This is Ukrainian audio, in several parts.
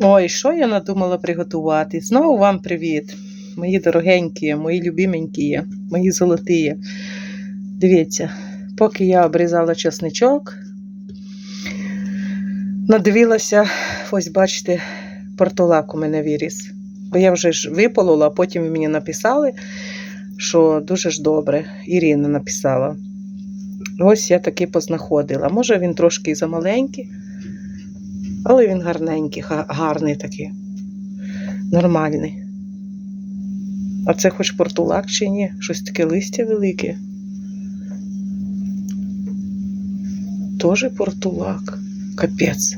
Ой, що я надумала приготувати? Знову вам привіт, мої дорогенькі, мої любименькі, мої золоті. Дивіться, поки я обрізала чесничок, надивилася, ось бачите, портулак у мене виріс. Бо я вже ж виполола, а потім мені написали, що дуже ж добре. Ірина написала. Ось я таки познаходила. Може він трошки замаленький, але він гарненький, гарний такий, нормальний. А це хоч портулак чи ні? Щось таке листя велике. Тоже портулак. Капець.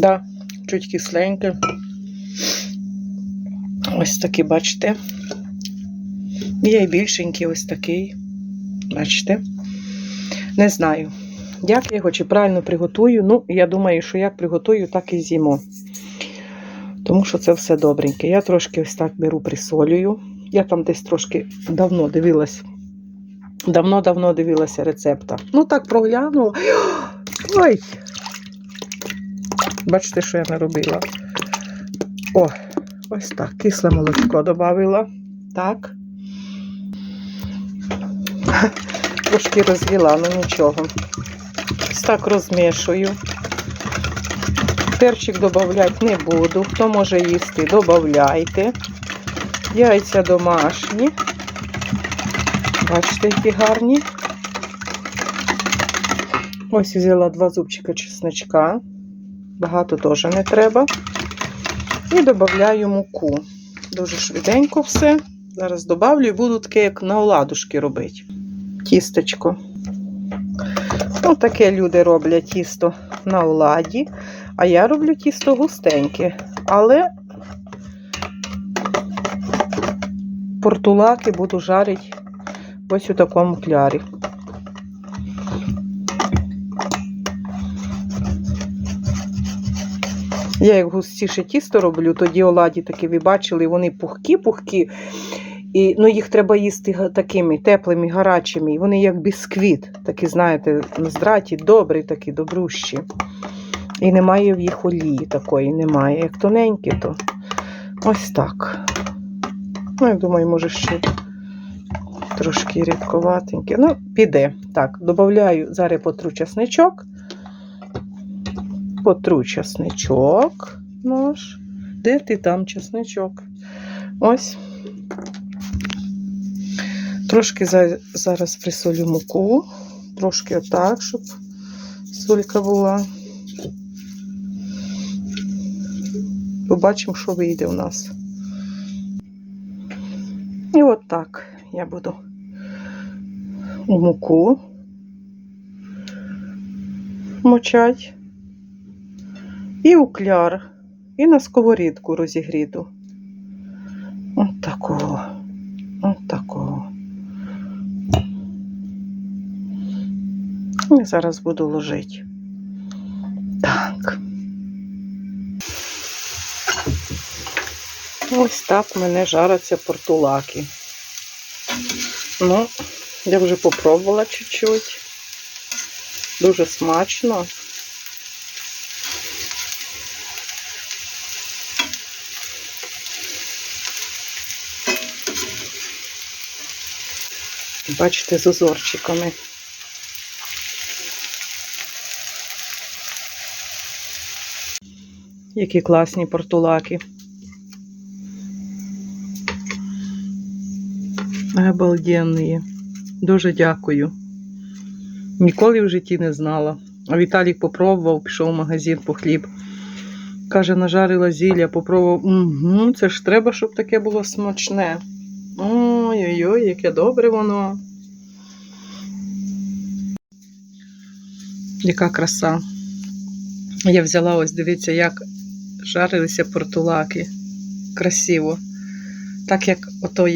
Да, чуть кисленьке. Ось такий, бачите. Є і більшенький ось такий. Бачите? Не знаю, як я його чи правильно приготую. Ну, я думаю, що як приготую, так і з'їмо. Тому що це все добреньке. Я трошки ось так беру, присолюю. Я там десь трошки давно дивилась. Давно-давно дивилася рецепта. Ну, так проглянула. Ой! Бачите, що я наробила? О, ось так. Кисле молочко додавила. Так. Трошки розвіла, ну нічого. Ось так розмішую. Перчик додавати не буду. Хто може їсти, додавайте. Яйця домашні. Бачите, які гарні. Ось взяла два зубчика чесночка. Багато теж не треба. І додаю муку. Дуже швиденько все. Зараз додавлю і буду таке, як на оладушки робити. Тістечко. Ну, таке люди роблять тісто на оладі, а я роблю тісто густеньке. Але портулаки буду жарити ось у такому клярі. Я як густіше тісто роблю, тоді оладі такі ви бачили, вони пухкі-пухкі. І, ну, їх треба їсти такими теплими, гарячими. І вони як бісквіт, такі, знаєте, на здраті, добрі такі, добрущі. І немає в їх олії такої, немає. Як тоненькі, то ось так. Ну, я думаю, може ще трошки рідковатеньке. Ну, піде. Так, додаю, зараз потру часничок. Потру часничок наш. Де ти там часничок? Ось. Трошки зараз присолю муку. Трошки отак, щоб солька була. Побачимо, що вийде у нас. І от так я буду у муку мочать. І у кляр, і на сковорідку розігріту. От такого. От такого. І зараз буду ложити. Так. Ось так мене жаряться портулаки. Ну, я вже попробувала чуть-чуть. Дуже смачно. Бачите, з узорчиками. Які класні портулаки. Обалденні. Дуже дякую. Ніколи в житті не знала. А Віталік попробував, пішов в магазин по хліб. Каже, нажарила зілля, попробував. Угу, це ж треба, щоб таке було смачне. Ой-ой-ой, яке добре воно. Яка краса. Я взяла ось, дивіться, як жарилися портулаки. Красиво. Так як ото,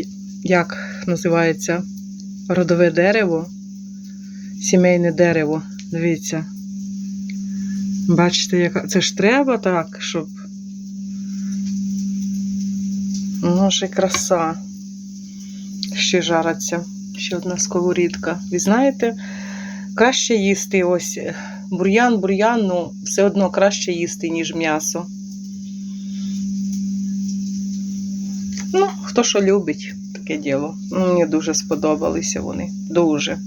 як називається родове дерево, сімейне дерево. Дивіться. Бачите, яка це ж треба так, щоб. Ну, ж і краса. Ще жариться. Ще одна сковорідка. Ви знаєте, Краще їсти ось е, бур'ян, бур'ян, ну все одно краще їсти, ніж м'ясо. Ну, хто що любить, таке діло. Ну, Мені дуже сподобалися вони. Дуже.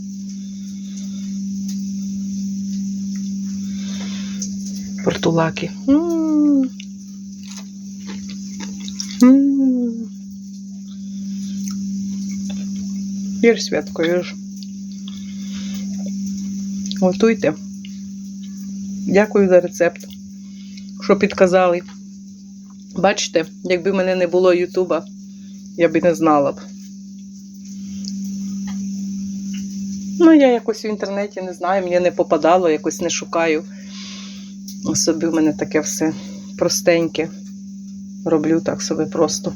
Портулаки. М. М. Їж, Святко, їж. Готуйте. Дякую за рецепт, що підказали. Бачите, якби мене не було Ютуба, я би не знала б. Ну, я якось в інтернеті не знаю, мені не попадало, якось не шукаю. Собі в мене таке все простеньке. Роблю так собі просто.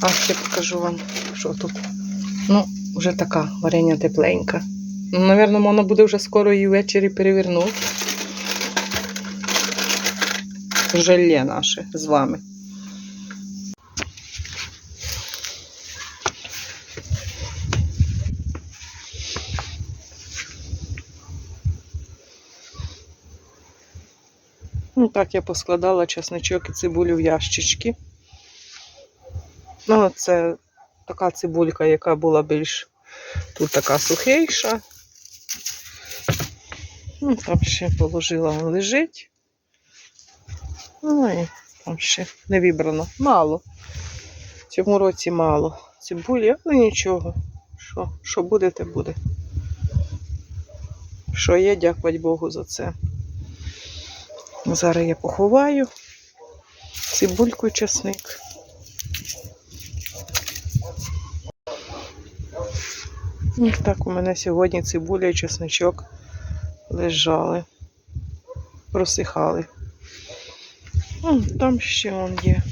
А ще покажу вам, що тут. Ну, вже така варення тепленька. Ну, Навірно, воно буде вже скоро і ввечері перевернути. Желе наше з вами. Ну, так я поскладала чесничок і цибулю в ящички. Ну, це така цибулька, яка була більш тут така сухейша. Ну, там ще положила, вон лежить. Ну і там ще не вибрано. Мало. В цьому році мало. Цибулі, але нічого. Що, що буде, те буде. Що є, дякувати Богу за це. Зараз я поховаю цибульку і чесник. Ось так у мене сьогодні цибуля і чесничок лежали, просихали. Там ще он є.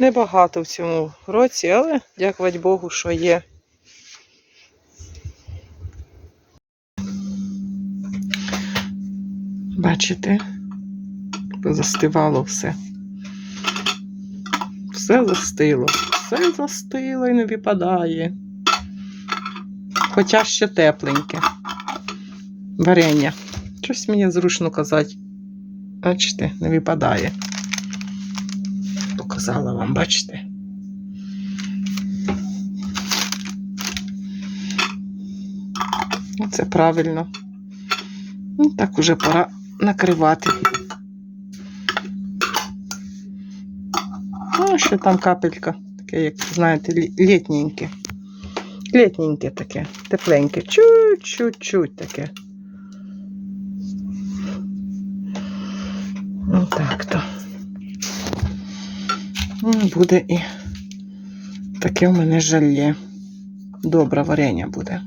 Небагато в цьому році, але дякувати Богу, що є. Бачите, застивало все. Все застило, все застило і не випадає. Хоча ще тепленьке. Варення. Щось мені зручно казати. Бачите, не випадає. Показала вам, бачите? Це правильно. Ну, так уже пора накривати. Ну, ще там капелька, таке, як знаєте, літненьке. Літненьке таке, тепленьке. Чуть-чуть таке. Ну так то. Ну, Буде і таке в мене жалє. Добре варення буде.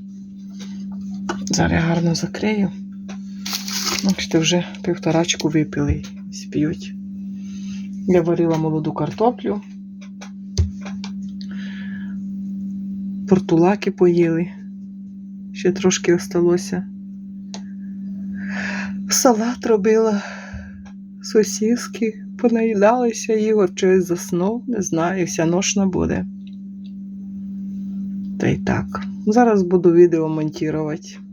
Зараз я гарно закрию. Бачите, вже півторачку випили сп'ють. Я варила молоду картоплю. Портулаки поїли. Ще трошки осталося. Салат робила, сосиски, понаїдалися, Ігор щось заснув, не знаю, вся ношна буде. Та й так. Зараз буду відео монтувати.